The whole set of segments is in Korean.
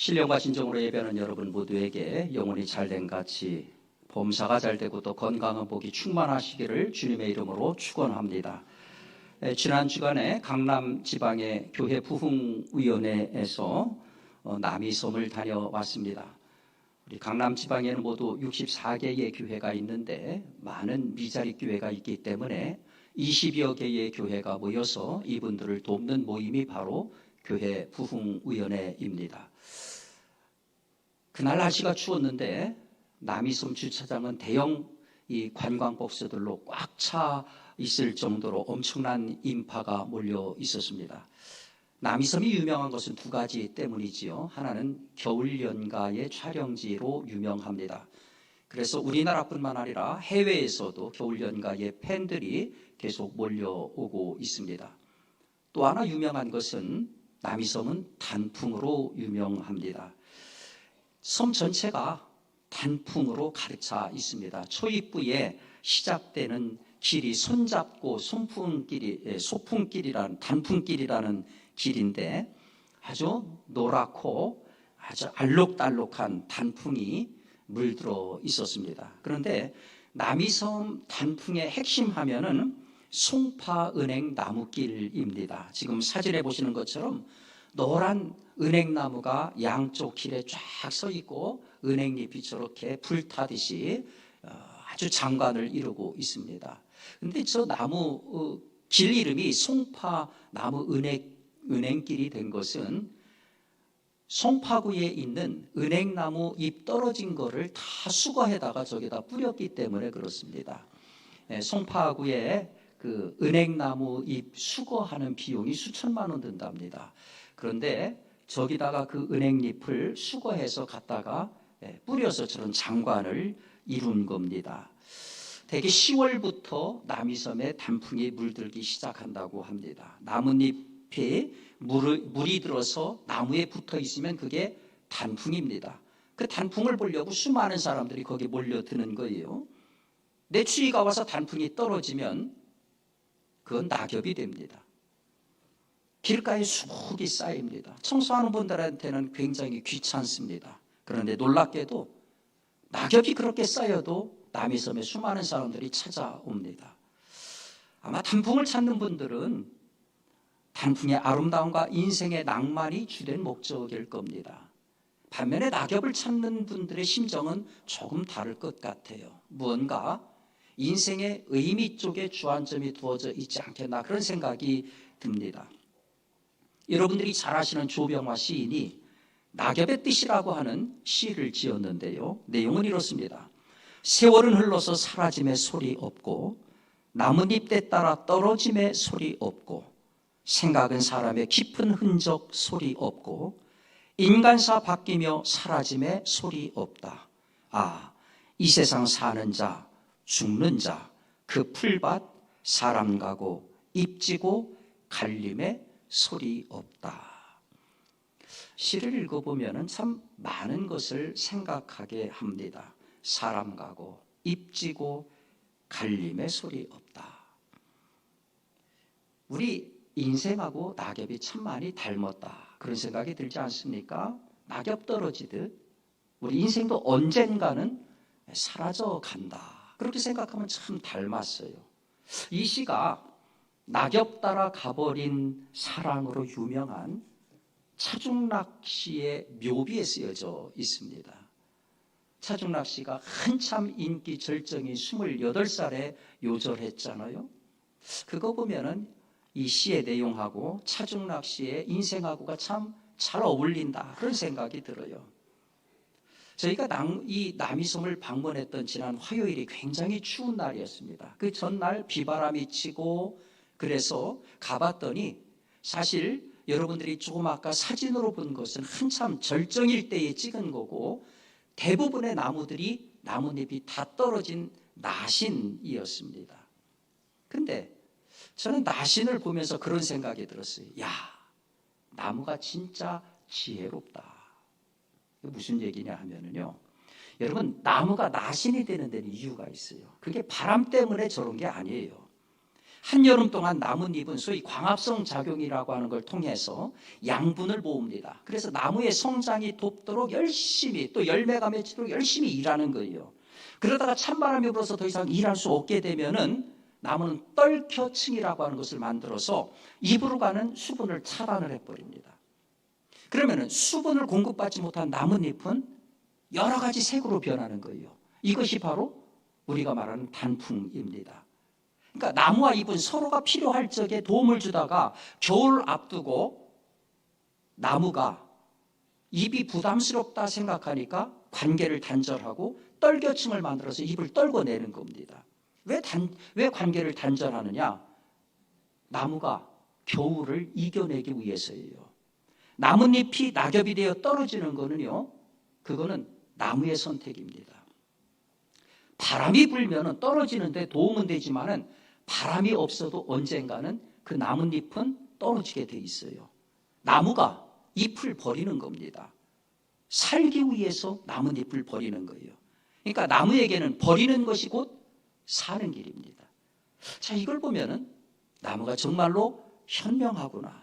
신령과 진정으로 예배하는 여러분 모두에게 영혼이 잘된 같이 범사가 잘 되고 또 건강한 복이 충만하시기를 주님의 이름으로 축원합니다. 에, 지난 주간에 강남 지방의 교회 부흥위원회에서 어, 남이섬을 다녀왔습니다. 우리 강남 지방에는 모두 64개의 교회가 있는데 많은 미자리 교회가 있기 때문에 20여 개의 교회가 모여서 이분들을 돕는 모임이 바로 교회 부흥위원회입니다. 그날 날씨가 추웠는데 남이섬 주차장은 대형 이 관광버스들로 꽉 차 있을 정도로 엄청난 인파가 몰려 있었습니다. 남이섬이 유명한 것은 두 가지 때문이지요. 하나는 겨울 연가의 촬영지로 유명합니다. 그래서 우리나라뿐만 아니라 해외에서도 겨울 연가의 팬들이 계속 몰려오고 있습니다. 또 하나 유명한 것은 남이섬은 단풍으로 유명합니다. 섬 전체가 단풍으로 가득 차 있습니다. 초입부에 시작되는 길이 손잡고 손풍길이 예, 소풍길이라는 단풍길이라는 길인데 아주 노랗고 아주 알록달록한 단풍이 물들어 있었습니다. 그런데 남이섬 단풍의 핵심 하면은 송파은행 나무길입니다. 지금 사진에 보시는 것처럼 노란 은행나무가 양쪽 길에 쫙 서 있고 은행잎이 저렇게 불타듯이 어, 아주 장관을 이루고 있습니다. 근데 저 나무 어, 길 이름이 송파 나무 은행 은행길이 된 것은 송파구에 있는 은행나무 잎 떨어진 거를 다 수거해다가 저기다 뿌렸기 때문에 그렇습니다. 예, 송파구에 그 은행나무 잎 수거하는 비용이 수천만 원 든답니다. 그런데 저기다가 그 은행잎을 수거해서 갖다가 예, 뿌려서 저런 장관을 이룬 겁니다. 대개 10월부터 남이섬에 단풍이 물들기 시작한다고 합니다. 나뭇잎에 물을, 물이 들어서 나무에 붙어 있으면 그게 단풍입니다. 그 단풍을 보려고 수많은 사람들이 거기 몰려드는 거예요. 내 추위가 와서 단풍이 떨어지면 그건 낙엽이 됩니다. 길가에 수국이 쌓입니다. 청소하는 분들한테는 굉장히 귀찮습니다. 그런데 놀랍게도 낙엽이 그렇게 쌓여도 남이섬에 수많은 사람들이 찾아옵니다. 아마 단풍을 찾는 분들은 단풍의 아름다움과 인생의 낭만이 주된 목적일 겁니다. 반면에 낙엽을 찾는 분들의 심정은 조금 다를 것 같아요. 무언가 인생의 의미 쪽에 주안점이 두어져 있지 않겠나 그런 생각이 듭니다. 여러분들이 잘 아시는 조병화 시인이 낙엽의 뜻이라고 하는 시를 지었는데요. 내용은 이렇습니다. 세월은 흘러서 사라짐의 소리 없고 나뭇잎 때 따라 떨어짐의 소리 없고 생각은 사람의 깊은 흔적 소리 없고 인간사 바뀌며 사라짐의 소리 없다. 아, 이 세상 사는 자, 죽는 자, 그 풀밭 사람 가고 입지고 갈림의 소리 없다. 시를 읽어보면 참 많은 것을 생각하게 합니다. 사람 가고 입지고 갈림의 소리 없다. 우리 인생하고 낙엽이 참 많이 닮았다. 그런 생각이 들지 않습니까? 낙엽 떨어지듯 우리 인생도 언젠가는 사라져 간다. 그렇게 생각하면 참 닮았어요. 이 시가 낙엽 따라 가버린 사랑으로 유명한 차중락 씨의 묘비에 쓰여져 있습니다. 차중락 씨가 한참 인기 절정인 28살에 요절했잖아요. 그거 보면은 이 시의 내용하고 차중락 씨의 인생하고가 참 잘 어울린다. 그런 생각이 들어요. 저희가 남, 이 남이섬을 방문했던 지난 화요일이 굉장히 추운 날이었습니다. 그 전날 비바람이 치고 그래서 가봤더니 사실 여러분들이 조금 아까 사진으로 본 것은 한참 절정일 때에 찍은 거고 대부분의 나무들이 나뭇잎이 다 떨어진 나신이었습니다. 근데 저는 나신을 보면서 그런 생각이 들었어요. 야, 나무가 진짜 지혜롭다. 무슨 얘기냐 하면은요. 여러분, 나무가 나신이 되는 데는 이유가 있어요. 그게 바람 때문에 저런 게 아니에요. 한여름 동안 나뭇잎은 소위 광합성 작용이라고 하는 걸 통해서 양분을 모읍니다. 그래서 나무의 성장이 돕도록 열심히 또 열매가 맺도록 열심히 일하는 거예요. 그러다가 찬바람이 불어서 더 이상 일할 수 없게 되면은 나무는 떨켜층이라고 하는 것을 만들어서 입으로 가는 수분을 차단을 해버립니다. 그러면은 수분을 공급받지 못한 나뭇잎은 여러 가지 색으로 변하는 거예요. 이것이 바로 우리가 말하는 단풍입니다. 그러니까 나무와 잎은 서로가 필요할 적에 도움을 주다가 겨울 앞두고 나무가 잎이 부담스럽다 생각하니까 관계를 단절하고 떨겨층을 만들어서 잎을 떨궈내는 겁니다. 왜 단, 왜 관계를 단절하느냐? 나무가 겨울을 이겨내기 위해서예요. 나뭇잎이 낙엽이 되어 떨어지는 거는요, 그거는 나무의 선택입니다. 바람이 불면 떨어지는데 도움은 되지만은 바람이 없어도 언젠가는 그 나뭇잎은 떨어지게 돼 있어요. 나무가 잎을 버리는 겁니다. 살기 위해서 나뭇잎을 버리는 거예요. 그러니까 나무에게는 버리는 것이 곧 사는 길입니다. 자, 이걸 보면은 나무가 정말로 현명하구나.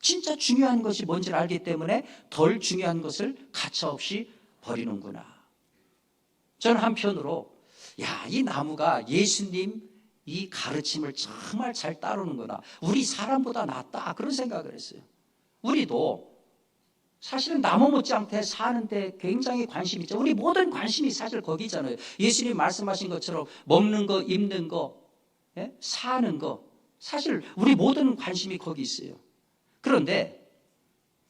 진짜 중요한 것이 뭔지를 알기 때문에 덜 중요한 것을 가차없이 버리는구나. 저는 한편으로 야, 이 나무가 예수님 이 가르침을 정말 잘 따르는구나. 우리 사람보다 낫다. 그런 생각을 했어요. 우리도 사실은 나무 못지않게 사는데 굉장히 관심이 있죠. 우리 모든 관심이 사실 거기잖아요. 예수님 말씀하신 것처럼 먹는 거, 입는 거, 예? 사는 거. 사실 우리 모든 관심이 거기 있어요. 그런데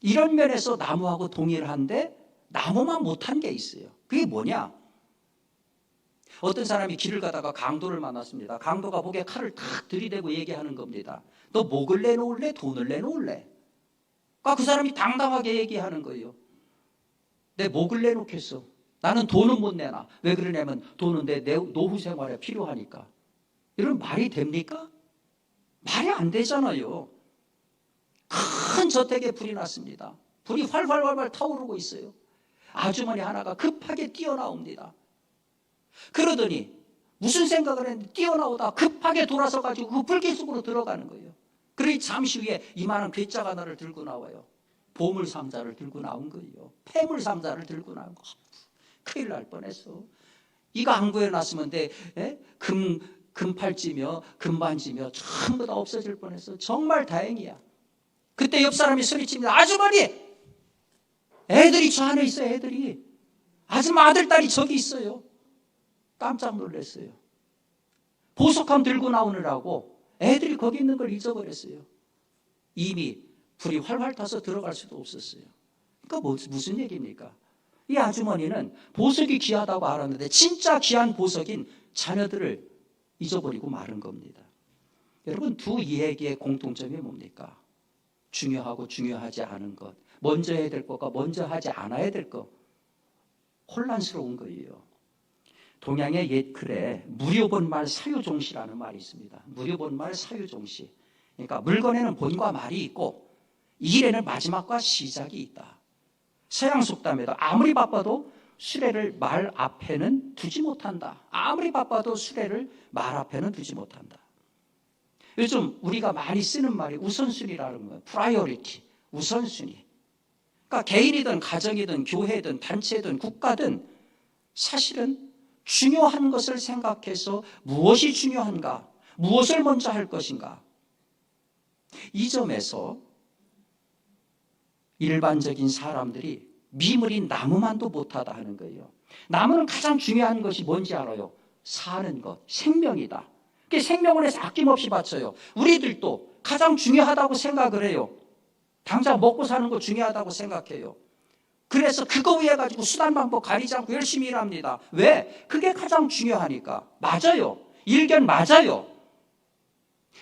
이런 면에서 나무하고 동일한데 나무만 못한 게 있어요. 그게 뭐냐? 어떤 사람이 길을 가다가 강도를 만났습니다. 강도가 목에 칼을 탁 들이대고 얘기하는 겁니다. 너 목을 내놓을래? 돈을 내놓을래? 그러니까 그 사람이 당당하게 얘기하는 거예요. 내 목을 내놓겠어. 나는 돈은 못 내놔. 왜 그러냐면 돈은 내 노후 생활에 필요하니까. 이런 말이 됩니까? 말이 안 되잖아요. 큰 저택에 불이 났습니다. 불이 활활활활 타오르고 있어요. 아주머니 하나가 급하게 뛰어나옵니다. 그러더니 무슨 생각을 했는데 뛰어나오다 급하게 돌아서 가지고 그 불길 속으로 들어가는 거예요. 그러니 잠시 후에 이만한 괴짝 하나를 들고 나와요. 보물 상자를 들고 나온 거예요. 폐물 상자를 들고 나온 거. 큰일 날 뻔했어. 이거 안 구해놨으면 돼. 예? 금, 금팔찌며 금반지며 전부 다 없어질 뻔했어. 정말 다행이야. 그때 옆 사람이 소리칩니다. 아주머니! 애들이 저 안에 있어요, 애들이. 아줌마 아들, 딸이 저기 있어요. 깜짝 놀랐어요. 보석함 들고 나오느라고 애들이 거기 있는 걸 잊어버렸어요. 이미 불이 활활 타서 들어갈 수도 없었어요. 그러니까 뭐, 무슨 얘기입니까? 이 아주머니는 보석이 귀하다고 알았는데 진짜 귀한 보석인 자녀들을 잊어버리고 마른 겁니다. 여러분 두 이야기의 공통점이 뭡니까? 중요하고 중요하지 않은 것, 먼저 해야 될 것과 먼저 하지 않아야 될 것, 혼란스러운 거예요. 동양의 옛 글에 무료본말 사유종시라는 말이 있습니다. 무료본말 사유종시. 그러니까 물건에는 본과 말이 있고 일에는 마지막과 시작이 있다. 서양 속담에도 아무리 바빠도 수레를 말 앞에는 두지 못한다. 아무리 바빠도 수레를 말 앞에는 두지 못한다. 요즘 우리가 많이 쓰는 말이 우선순위라는 거예요. 프라이어리티, 우선순위. 그러니까 개인이든 가정이든 교회든 단체든 국가든 사실은 중요한 것을 생각해서 무엇이 중요한가, 무엇을 먼저 할 것인가. 이 점에서 일반적인 사람들이 미물인 나무만도 못하다 하는 거예요. 나무는 가장 중요한 것이 뭔지 알아요? 사는 것, 생명이다. 그 생명을 해서 아낌없이 바쳐요. 우리들도 가장 중요하다고 생각을 해요. 당장 먹고 사는 거 중요하다고 생각해요. 그래서 그거 위해 가지고 수단 방법 가리지 않고 열심히 일합니다. 왜? 그게 가장 중요하니까. 맞아요. 일견 맞아요.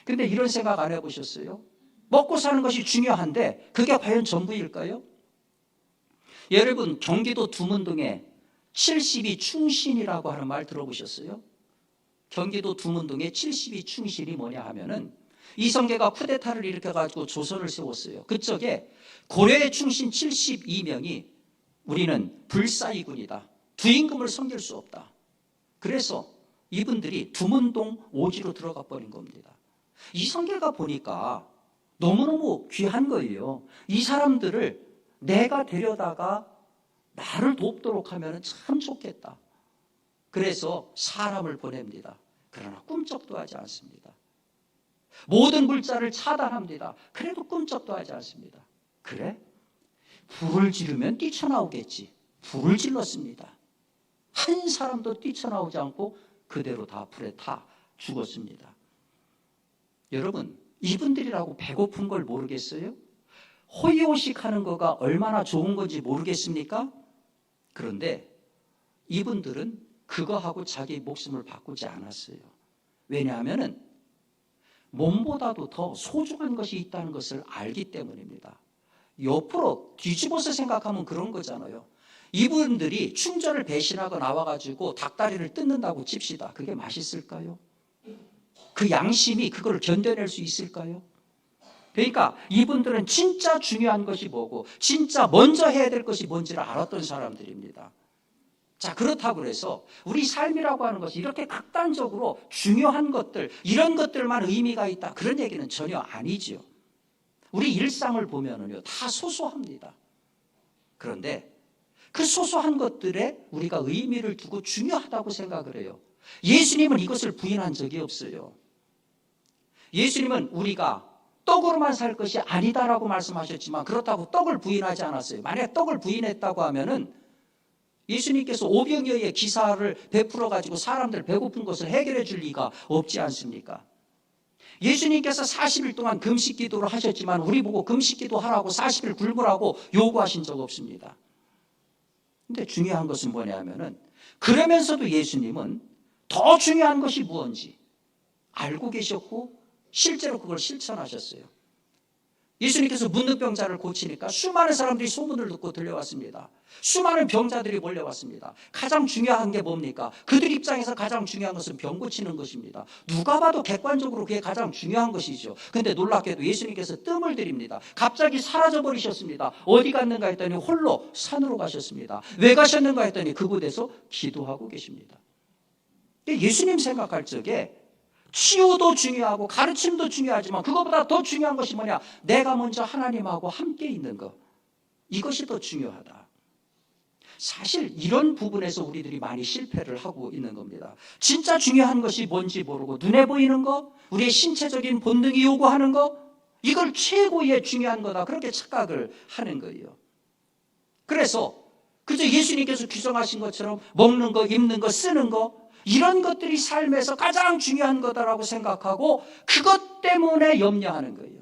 근데 이런 생각 안 해보셨어요? 먹고 사는 것이 중요한데 그게 과연 전부일까요? 여러분 경기도 두문동에 72 충신이라고 하는 말 들어보셨어요? 경기도 두문동에 72 충신이 뭐냐 하면은 이성계가 쿠데타를 일으켜 가지고 조선을 세웠어요. 그쪽에 고려의 충신 72명이 우리는 불사이군이다. 두 임금을 섬길 수 없다. 그래서 이분들이 두문동 오지로 들어가 버린 겁니다. 이성계가 보니까 너무너무 귀한 거예요. 이 사람들을 내가 데려다가 나를 돕도록 하면 참 좋겠다. 그래서 사람을 보냅니다. 그러나 꿈쩍도 하지 않습니다. 모든 물자를 차단합니다. 그래도 꿈쩍도 하지 않습니다. 그래? 불을 지르면 뛰쳐나오겠지. 불을 질렀습니다. 한 사람도 뛰쳐나오지 않고 그대로 다 불에 타 죽었습니다. 여러분, 이분들이라고 배고픈 걸 모르겠어요? 호의호식 하는 거가 얼마나 좋은 건지 모르겠습니까? 그런데 이분들은 그거하고 자기 목숨을 바꾸지 않았어요. 왜냐하면은 몸보다도 더 소중한 것이 있다는 것을 알기 때문입니다. 옆으로 뒤집어서 생각하면 그런 거잖아요. 이분들이 충전을 배신하고 나와가지고 닭다리를 뜯는다고 칩시다. 그게 맛있을까요? 그 양심이 그걸 견뎌낼 수 있을까요? 그러니까 이분들은 진짜 중요한 것이 뭐고 진짜 먼저 해야 될 것이 뭔지를 알았던 사람들입니다. 자, 그렇다고 해서 우리 삶이라고 하는 것이 이렇게 극단적으로 중요한 것들, 이런 것들만 의미가 있다. 그런 얘기는 전혀 아니지요. 우리 일상을 보면은요, 다 소소합니다. 그런데 그 소소한 것들에 우리가 의미를 두고 중요하다고 생각을 해요. 예수님은 이것을 부인한 적이 없어요. 예수님은 우리가 떡으로만 살 것이 아니다라고 말씀하셨지만 그렇다고 떡을 부인하지 않았어요. 만약 떡을 부인했다고 하면은 예수님께서 오병이어의 기사를 베풀어 가지고 사람들 배고픈 것을 해결해 줄 리가 없지 않습니까? 예수님께서 40일 동안 금식 기도를 하셨지만 우리 보고 금식 기도 하라고 40일 굶으라고 요구하신 적 없습니다. 근데 중요한 것은 뭐냐면은 그러면서도 예수님은 더 중요한 것이 무엇인지 알고 계셨고 실제로 그걸 실천하셨어요. 예수님께서 문득병자를 고치니까 수많은 사람들이 소문을 듣고 들려왔습니다. 수많은 병자들이 몰려왔습니다. 가장 중요한 게 뭡니까? 그들 입장에서 가장 중요한 것은 병 고치는 것입니다. 누가 봐도 객관적으로 그게 가장 중요한 것이죠. 근데 놀랍게도 예수님께서 뜸을 들입니다. 갑자기 사라져 버리셨습니다. 어디 갔는가 했더니 홀로 산으로 가셨습니다. 왜 가셨는가 했더니 그곳에서 기도하고 계십니다. 예수님 생각할 적에 치유도 중요하고 가르침도 중요하지만 그것보다 더 중요한 것이 뭐냐? 내가 먼저 하나님하고 함께 있는 것. 이것이 더 중요하다. 사실 이런 부분에서 우리들이 많이 실패를 하고 있는 겁니다. 진짜 중요한 것이 뭔지 모르고 눈에 보이는 것, 우리의 신체적인 본능이 요구하는 것, 이걸 최고의 중요한 거다. 그렇게 착각을 하는 거예요. 그래서 그저 예수님께서 규정하신 것처럼 먹는 거, 입는 거, 쓰는 거, 이런 것들이 삶에서 가장 중요한 거다라고 생각하고 그것 때문에 염려하는 거예요.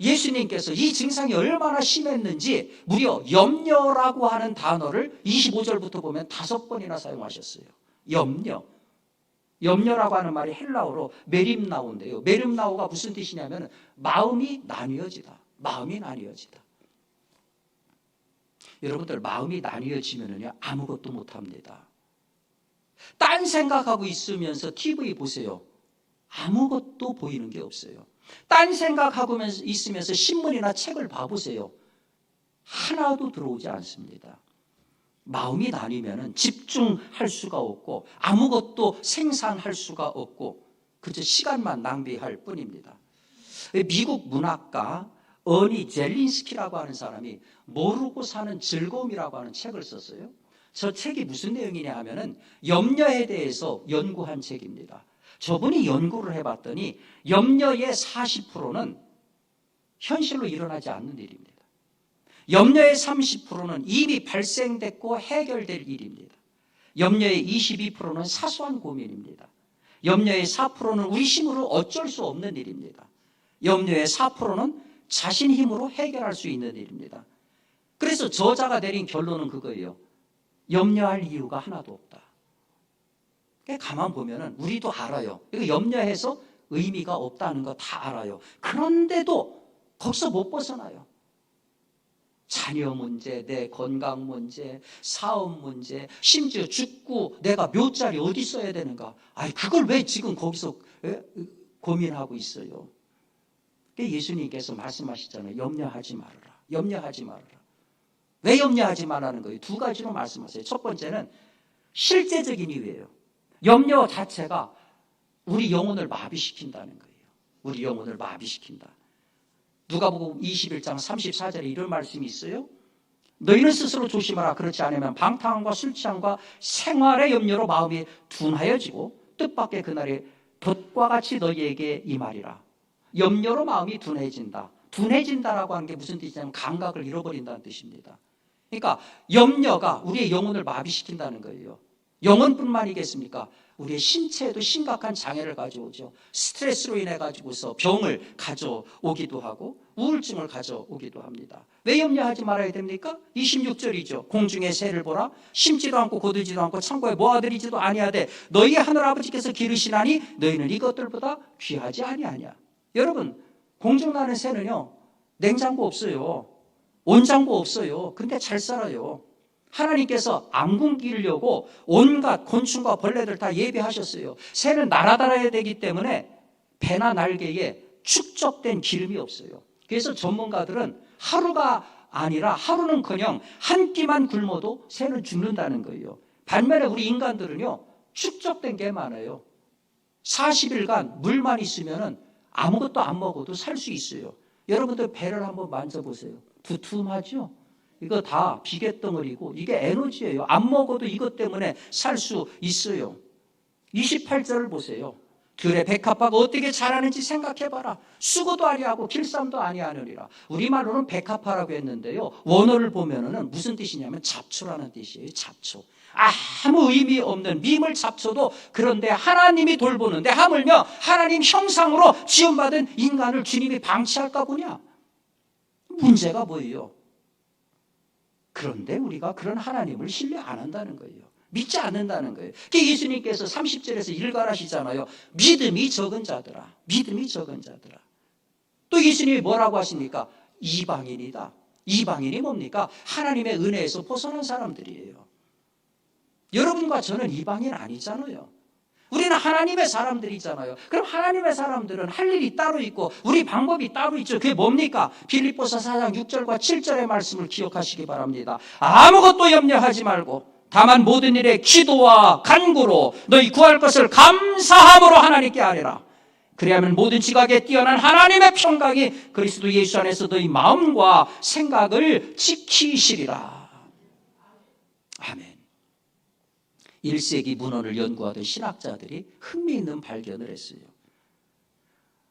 예수님께서 이 증상이 얼마나 심했는지 무려 염려라고 하는 단어를 25절부터 보면 다섯 번이나 사용하셨어요. 염려. 염려라고 하는 말이 헬라어로 메림나우인데요. 메림나우가 무슨 뜻이냐면 마음이 나뉘어지다. 마음이 나뉘어지다. 여러분들 마음이 나뉘어지면요 아무것도 못합니다. 딴 생각하고 있으면서 TV 보세요. 아무것도 보이는 게 없어요. 딴 생각하고 있으면서 신문이나 책을 봐보세요. 하나도 들어오지 않습니다. 마음이 나뉘면 집중할 수가 없고 아무것도 생산할 수가 없고 그저 시간만 낭비할 뿐입니다. 미국 문학가 어니 젤린스키라고 하는 사람이 모르고 사는 즐거움이라고 하는 책을 썼어요. 저 책이 무슨 내용이냐 하면은 염려에 대해서 연구한 책입니다. 저분이 연구를 해봤더니 염려의 40%는 현실로 일어나지 않는 일입니다. 염려의 30%는 이미 발생됐고 해결될 일입니다. 염려의 22%는 사소한 고민입니다. 염려의 4%는 우리 힘으로 어쩔 수 없는 일입니다. 염려의 4%는 자신 힘으로 해결할 수 있는 일입니다. 그래서 저자가 내린 결론은 그거예요. 염려할 이유가 하나도 없다. 가만 보면은 우리도 알아요. 이거 염려해서 의미가 없다는 거 다 알아요. 그런데도 거기서 못 벗어나요. 자녀 문제, 내 건강 문제, 사업 문제, 심지어 죽고 내가 묘자리 어디 써야 되는가? 아니, 그걸 왜 지금 거기서 고민하고 있어요? 예수님께서 말씀하시잖아요. 염려하지 말아라. 염려하지 말아라. 왜 염려하지 말라는 거예요? 두 가지로 말씀하세요. 첫 번째는 실제적인 이유예요. 염려 자체가 우리 영혼을 마비시킨다는 거예요. 우리 영혼을 마비시킨다. 누가복음 21장 34절에 이런 말씀이 있어요. 너희는 스스로 조심하라. 그렇지 않으면 방탕함과 술 취함과 생활의 염려로 마음이 둔하여지고 뜻밖의 그날에 돛과 같이 너희에게 이 말이라. 염려로 마음이 둔해진다. 둔해진다라고 하는 게 무슨 뜻이냐면 감각을 잃어버린다는 뜻입니다. 그러니까 염려가 우리의 영혼을 마비시킨다는 거예요. 영혼뿐만이겠습니까? 우리의 신체에도 심각한 장애를 가져오죠. 스트레스로 인해 가지고서 병을 가져오기도 하고 우울증을 가져오기도 합니다. 왜 염려하지 말아야 됩니까? 26절이죠. 공중의 새를 보라. 심지도 않고 거두지도 않고 창고에 모아들이지도 아니하되 너희 하늘 아버지께서 기르시나니 너희는 이것들보다 귀하지 아니하냐. 여러분 공중 나는 새는요 냉장고 없어요. 온장고 없어요. 근데 잘 살아요. 하나님께서 안 굶기려고 온갖 곤충과 벌레들 다 예비하셨어요. 새는 날아다녀야 되기 때문에 배나 날개에 축적된 기름이 없어요. 그래서 전문가들은 하루가 아니라 하루는커녕 한 끼만 굶어도 새는 죽는다는 거예요. 반면에 우리 인간들은요 축적된 게 많아요. 40일간 물만 있으면은 아무것도 안 먹어도 살 수 있어요. 여러분들 배를 한번 만져보세요. 두툼하죠? 이거 다 비계덩어리고 이게 에너지예요. 안 먹어도 이것 때문에 살 수 있어요. 28절을 보세요. 들의 백합화가 어떻게 자라는지 생각해봐라. 수고도 아니하고 길쌈도 아니하느니라. 우리말로는 백합화라고 했는데요. 원어를 보면은 무슨 뜻이냐면 잡초라는 뜻이에요. 잡초. 아무 의미 없는 미물 잡초도 그런데 하나님이 돌보는데 하물며 하나님 형상으로 지원받은 인간을 주님이 방치할까 보냐? 문제가 뭐예요? 그런데 우리가 그런 하나님을 신뢰 안 한다는 거예요. 믿지 않는다는 거예요. 그 예수님께서 30절에서 일관하시잖아요. 믿음이 적은 자들아. 믿음이 적은 자들아. 또 예수님이 뭐라고 하십니까? 이방인이다. 이방인이 뭡니까? 하나님의 은혜에서 벗어난 사람들이에요. 여러분과 저는 이방인 아니잖아요. 우리는 하나님의 사람들이잖아요. 그럼 하나님의 사람들은 할 일이 따로 있고 우리 방법이 따로 있죠. 그게 뭡니까? 빌립보서 4장 6절과 7절의 말씀을 기억하시기 바랍니다. 아무것도 염려하지 말고 다만 모든 일에 기도와 간구로 너희 구할 것을 감사함으로 하나님께 아뢰라. 그래야만 모든 지각에 뛰어난 하나님의 평강이 그리스도 예수 안에서 너희 마음과 생각을 지키시리라. 아멘. 1세기 문헌을 연구하던 신학자들이 흥미있는 발견을 했어요.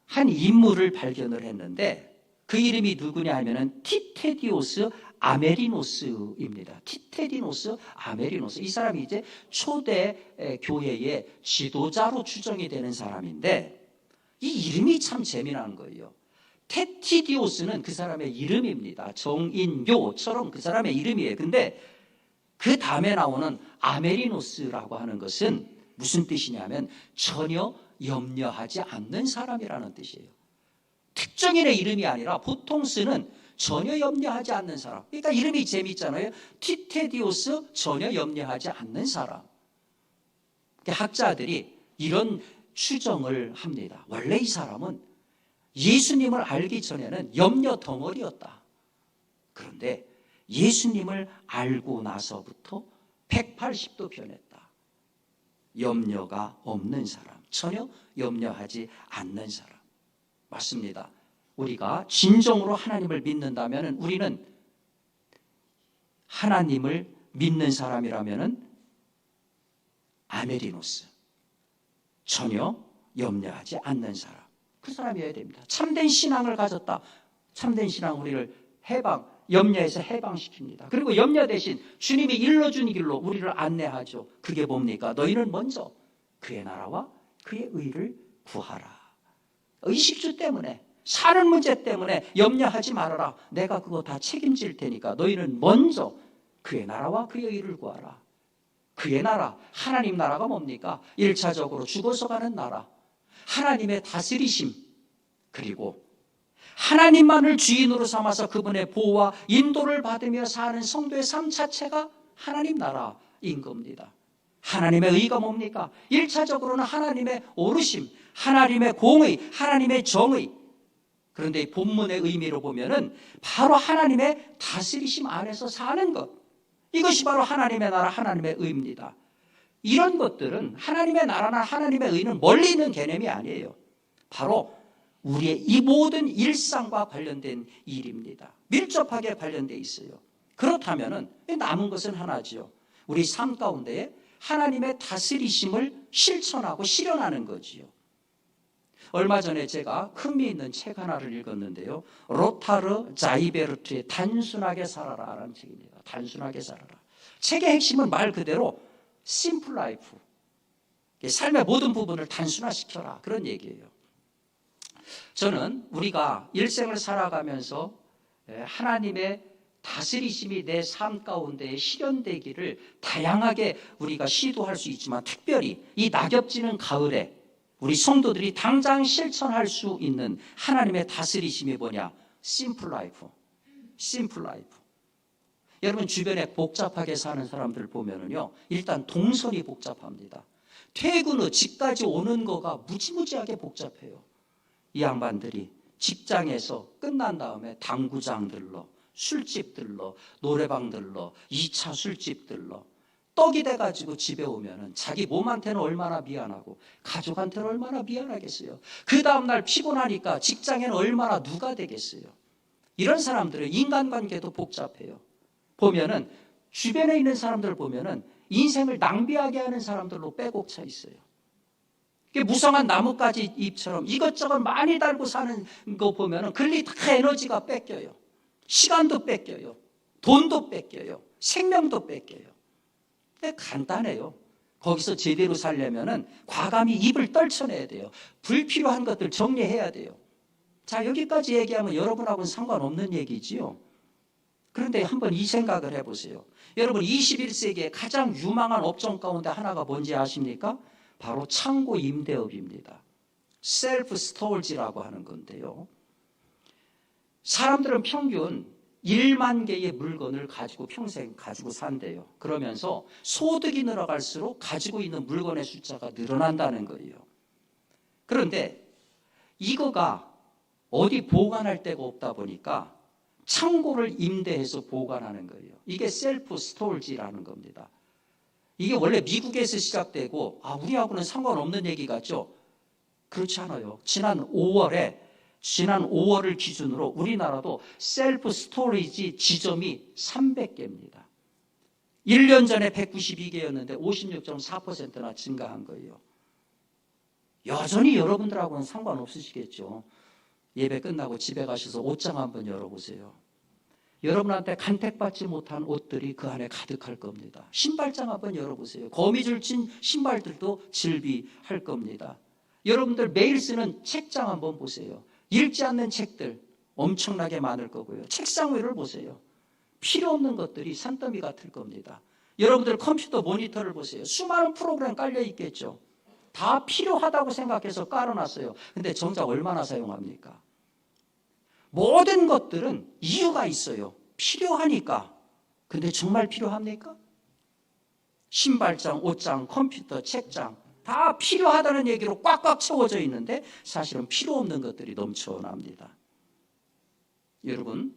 한 인물을 발견을 했는데 그 이름이 누구냐 하면은 티테디오스 아메리노스입니다. 티테디노스 아메리노스. 이 사람이 이제 초대 교회의 지도자로 추정이 되는 사람인데 이 이름이 참 재미난 거예요. 테티디오스는 그 사람의 이름입니다. 정인교처럼 그 사람의 이름이에요. 근데 그 다음에 나오는 아메리노스라고 하는 것은 무슨 뜻이냐면 전혀 염려하지 않는 사람이라는 뜻이에요. 특정인의 이름이 아니라 보통 쓰는 전혀 염려하지 않는 사람. 그러니까 이름이 재미있잖아요. 티테디오스 전혀 염려하지 않는 사람. 학자들이 이런 추정을 합니다. 원래 이 사람은 예수님을 알기 전에는 염려 덩어리였다. 그런데 예수님을 알고 나서부터 180도 변했다. 염려가 없는 사람, 전혀 염려하지 않는 사람. 맞습니다. 우리가 진정으로 하나님을 믿는다면 우리는 하나님을 믿는 사람이라면 아메리노스. 전혀 염려하지 않는 사람. 그 사람이어야 됩니다. 참된 신앙을 가졌다. 참된 신앙 우리를 해방, 염려에서 해방시킵니다. 그리고 염려 대신 주님이 일러준 길로 우리를 안내하죠. 그게 뭡니까? 너희는 먼저 그의 나라와 그의 의를 구하라. 의식주 때문에 사는 문제 때문에 염려하지 말아라. 내가 그거 다 책임질 테니까 너희는 먼저 그의 나라와 그의 의를 구하라. 그의 나라, 하나님 나라가 뭡니까? 1차적으로 죽어서 가는 나라. 하나님의 다스리심. 그리고 하나님만을 주인으로 삼아서 그분의 보호와 인도를 받으며 사는 성도의 삶 자체가 하나님 나라인 겁니다. 하나님의 의가 뭡니까? 1차적으로는 하나님의 오르심, 하나님의 공의, 하나님의 정의. 그런데 이 본문의 의미로 보면은 바로 하나님의 다스리심 안에서 사는 것. 이것이 바로 하나님의 나라, 하나님의 의입니다. 이런 것들은 하나님의 나라나 하나님의 의는 멀리 있는 개념이 아니에요. 바로 우리의 이 모든 일상과 관련된 일입니다. 밀접하게 관련돼 있어요. 그렇다면은 남은 것은 하나지요. 우리 삶 가운데 하나님의 다스리심을 실천하고 실현하는 거지요. 얼마 전에 제가 흥미있는 책 하나를 읽었는데요. 로타르 자이베르트의 단순하게 살아라 라는 책입니다. 단순하게 살아라. 책의 핵심은 말 그대로 심플 라이프. 삶의 모든 부분을 단순화시켜라. 그런 얘기예요. 저는 우리가 일생을 살아가면서 하나님의 다스리심이 내 삶 가운데 실현되기를 다양하게 우리가 시도할 수 있지만 특별히 이 낙엽지는 가을에 우리 성도들이 당장 실천할 수 있는 하나님의 다스리심이 뭐냐? 심플 라이프. 심플 라이프. 여러분 주변에 복잡하게 사는 사람들 보면은요. 일단 동선이 복잡합니다. 퇴근 후 집까지 오는 거가 무지무지하게 복잡해요. 이 양반들이 직장에서 끝난 다음에 당구장 들러, 술집 들러, 노래방 들러, 2차 술집 들러, 떡이 돼가지고 집에 오면은 자기 몸한테는 얼마나 미안하고 가족한테는 얼마나 미안하겠어요. 그 다음날 피곤하니까 직장에는 얼마나 누가 되겠어요. 이런 사람들은 인간관계도 복잡해요. 보면은 주변에 있는 사람들 보면은 인생을 낭비하게 하는 사람들로 빼곡 차 있어요. 무성한 나뭇가지 잎처럼 이것저것 많이 달고 사는 거 보면은 글리 다 에너지가 뺏겨요. 시간도 뺏겨요. 돈도 뺏겨요. 생명도 뺏겨요. 근데 간단해요. 거기서 제대로 살려면은 과감히 입을 떨쳐내야 돼요. 불필요한 것들 정리해야 돼요. 자, 여기까지 얘기하면 여러분하고는 상관없는 얘기지요. 그런데 한번 이 생각을 해보세요. 여러분 21세기에 가장 유망한 업종 가운데 하나가 뭔지 아십니까? 바로 창고 임대업입니다. 셀프 스토어지라고 하는 건데요. 사람들은 평균 1만 개의 물건을 가지고 평생 가지고 산대요. 그러면서 소득이 늘어갈수록 가지고 있는 물건의 숫자가 늘어난다는 거예요. 그런데 이거가 어디 보관할 데가 없다 보니까 창고를 임대해서 보관하는 거예요. 이게 셀프 스토어지라는 겁니다. 이게 원래 미국에서 시작되고 아 우리하고는 상관없는 얘기 같죠? 그렇지 않아요. 지난 5월에 지난 5월을 기준으로 우리나라도 셀프 스토리지 지점이 300개입니다. 1년 전에 192개였는데 56.4%나 증가한 거예요. 여전히 여러분들하고는 상관없으시겠죠. 예배 끝나고 집에 가셔서 옷장 한번 열어보세요. 여러분한테 간택받지 못한 옷들이 그 안에 가득할 겁니다. 신발장 한번 열어보세요. 거미줄 친 신발들도 질비할 겁니다. 여러분들 매일 쓰는 책장 한번 보세요. 읽지 않는 책들 엄청나게 많을 거고요. 책상 위를 보세요. 필요 없는 것들이 산더미 같을 겁니다. 여러분들 컴퓨터 모니터를 보세요. 수많은 프로그램 깔려 있겠죠. 다 필요하다고 생각해서 깔아놨어요. 근데 정작 얼마나 사용합니까? 모든 것들은 이유가 있어요. 필요하니까. 근데 정말 필요합니까? 신발장, 옷장, 컴퓨터, 책장 다 필요하다는 얘기로 꽉꽉 채워져 있는데 사실은 필요 없는 것들이 넘쳐납니다. 여러분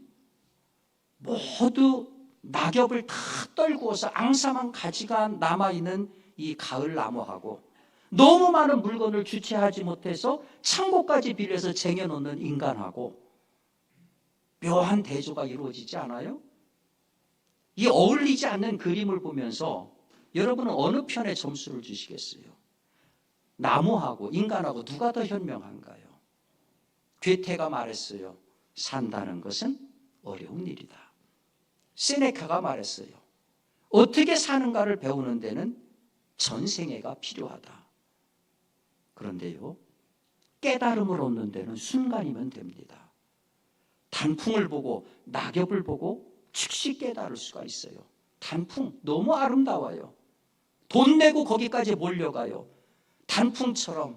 모두 낙엽을 다 떨구어서 앙상한 가지가 남아있는 이 가을 나무하고 너무 많은 물건을 주체하지 못해서 창고까지 빌려서 쟁여놓는 인간하고 묘한 대조가 이루어지지 않아요? 이 어울리지 않는 그림을 보면서 여러분은 어느 편에 점수를 주시겠어요? 나무하고 인간하고 누가 더 현명한가요? 괴테가 말했어요. 산다는 것은 어려운 일이다. 세네카가 말했어요. 어떻게 사는가를 배우는 데는 전생애가 필요하다. 그런데요, 깨달음을 얻는 데는 순간이면 됩니다. 단풍을 보고 낙엽을 보고 즉시 깨달을 수가 있어요. 단풍 너무 아름다워요. 돈 내고 거기까지 몰려가요. 단풍처럼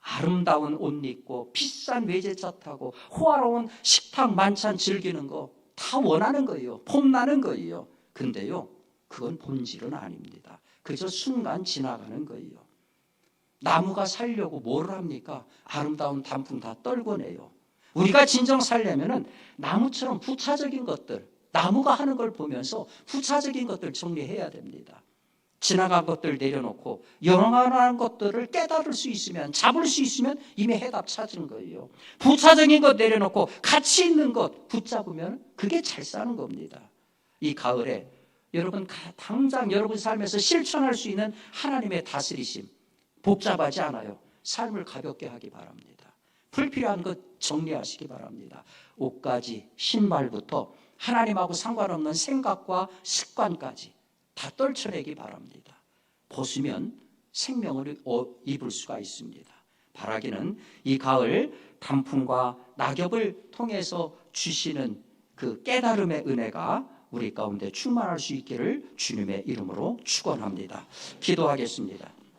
아름다운 옷 입고 비싼 외제차 타고 호화로운 식탁 만찬 즐기는 거 다 원하는 거예요. 폼나는 거예요. 근데요, 그건 본질은 아닙니다. 그저 순간 지나가는 거예요. 나무가 살려고 뭘 합니까? 아름다운 단풍 다 떨궈내요. 우리가 진정 살려면은 나무처럼 부차적인 것들, 나무가 하는 걸 보면서 부차적인 것들 정리해야 됩니다. 지나간 것들 내려놓고 영원한 것들을 깨달을 수 있으면 잡을 수 있으면 이미 해답 찾은 거예요. 부차적인 것 내려놓고 가치 있는 것 붙잡으면 그게 잘 사는 겁니다. 이 가을에 여러분 가- 당장 여러분 삶에서 실천할 수 있는 하나님의 다스리심 복잡하지 않아요. 삶을 가볍게 하기 바랍니다. 불필요한 것 정리하시기 바랍니다. 옷까지 신발부터 하나님하고 상관없는 생각과 습관까지 다 떨쳐내기 바랍니다. 벗으면 생명을 어- 입을 수가 있습니다. 바라기는 이 가을 단풍과 낙엽을 통해서 주시는 그 깨달음의 은혜가 우리 가운데 충만할 수 있기를 주님의 이름으로 축원합니다. 기도하겠습니다.